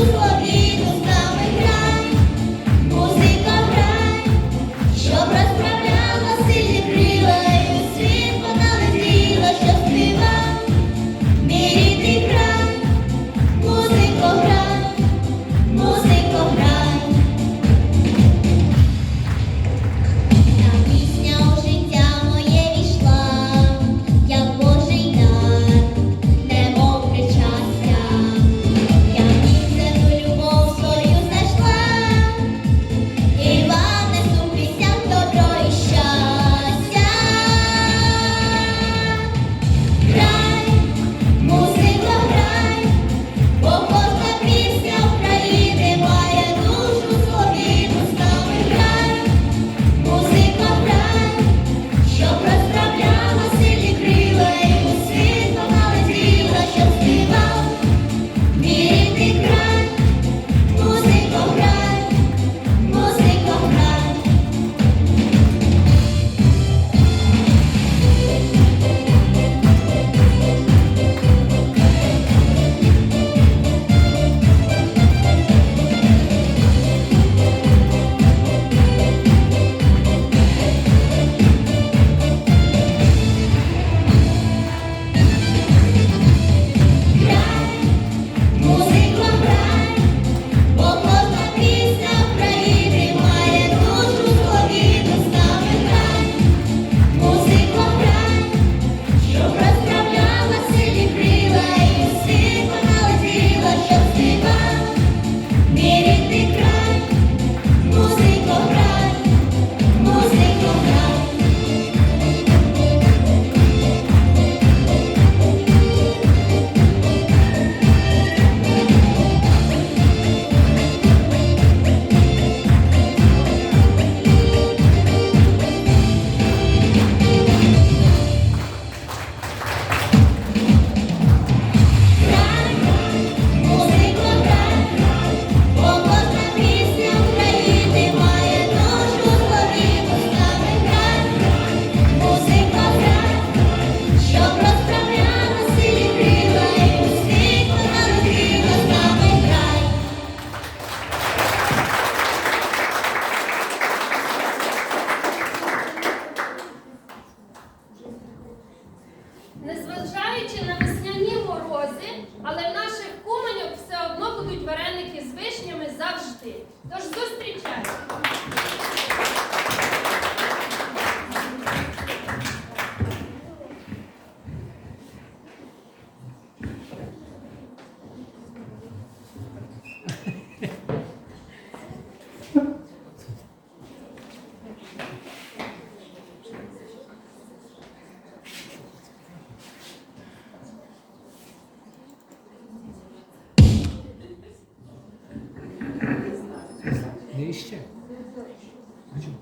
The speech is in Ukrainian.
Hallelujah. Незважаючи на весняні морози, але в наших куменьок все одно будуть вареники з вишнями завжди. Тож зустрічайте! вище. А чому?